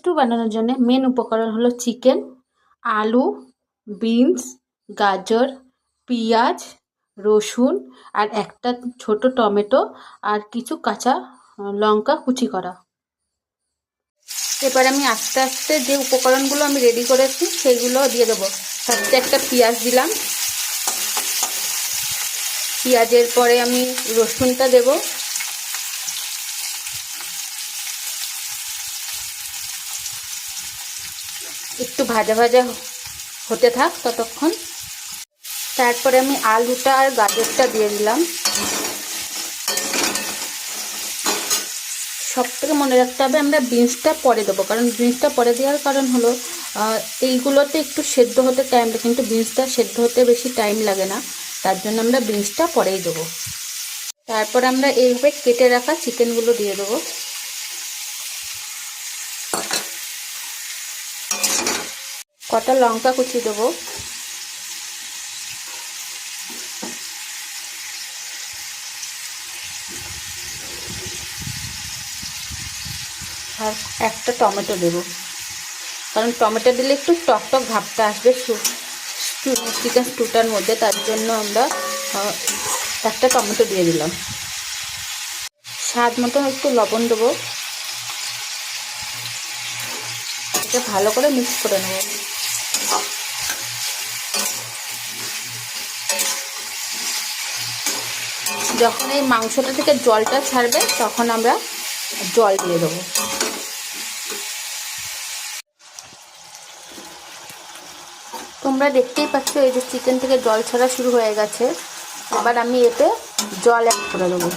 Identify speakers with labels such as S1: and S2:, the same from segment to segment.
S1: Stew বানানোর জন্য main উপকরণ হলো চিকেন আলু বিনস গাজর, পেঁয়াজ, রসুন আর একটা ছোট টমেটো আর কিছু কাঁচা লঙ্কা কুচি করা। এবার আমি আস্তে আস্তে যে উপকরণগুলো আমি রেডি করেছি সেগুলো দিয়ে দেবো। ফার্স্টে একটা পেঁয়াজ দিলাম। পেঁয়াজের পরে আমি রসুনটা দেব। একটু ভাজা ভাজা হতে থাক ততক্ষণ। তারপরে আমি আলুটা আর গাজরটা দিয়ে দিলাম। সব থেকে মনে রাখতে হবে, আমরা বিনসটা পরে দেবো, কারণ বিনসটা পরে দেওয়ার কারণ হলো এইগুলোতে একটু সেদ্ধ হতে টাইম লাগে, কিন্তু বিনসটা সেদ্ধ হতে বেশি টাইম লাগে না, তার জন্য আমরা বিনসটা পরেই দেবো। তারপর আমরা এইভাবে কেটে রাখা চিকেনগুলো দিয়ে দেবো। কটা লঙ্কা কুচি দেবো? আর একটা টমেটো দেব। কারণ টমেটো দিলে একটু টক টক ভাবটা আসবে চিকেন স্টুটার মধ্যে, তার জন্য আমরা একটা টমেটো দিয়ে দিলাম। স্বাদ মতো একটু লবণ দেবো। এটা ভালো করে মিক্স করে নেব। যখন এই মাংসটা থেকে জলটা ছাড়বে, তখন আমরা জল দিয়ে দেবো। তোমরা দেখতেই পাচ্ছ, এই যে চিকেন থেকে জল ছাড়া শুরু হয়ে গেছে। এবার আমি এতে জল অ্যাড করে দেবো।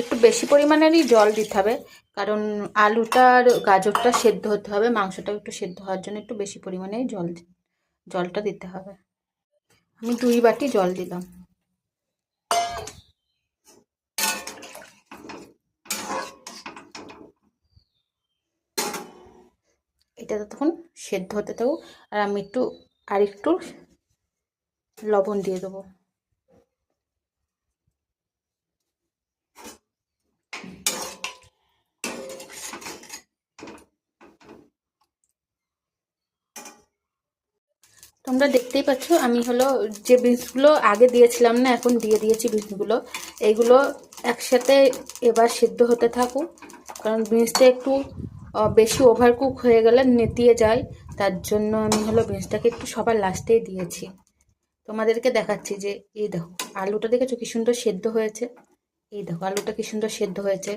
S1: একটু বেশি পরিমাণেরই জল দিতে হবে। কারণ আলুটা আর গাজরটা সেদ্ধ হতে হবে, মাংসটাও একটু সেদ্ধ হওয়ার জন্য একটু বেশি পরিমাণে জল জলটা দিতে হবে। আমি দুই বাটি জল দিলাম। এটা তখন সেদ্ধ হতে থাকুক, আর আমি একটু আর একটু লবণ দিয়ে দেবো। তোমরা দেখতেই পাচ্ছ, আমি হলো যে বিনসগুলো আগে দিয়েছিলাম না, এখন দিয়ে দিয়েছি বিনসগুলো এইগুলো একসাথে এবার সিদ্ধ হতে থাকুক, কারণ বিনসটা একটু বেশি ওভারকুক হয়ে গেলে নেতিয়ে যায়। তার জন্য আমি হলো বিনসটাকে একটু সবার লাস্টেই দিয়েছি। তোমাদেরকে দেখাচ্ছি যে, এই দেখো, আলুটা দেখেছ কি সুন্দর সেদ্ধ হয়েছে? এই দেখো, আলুটা কি সুন্দর সেদ্ধ হয়েছে।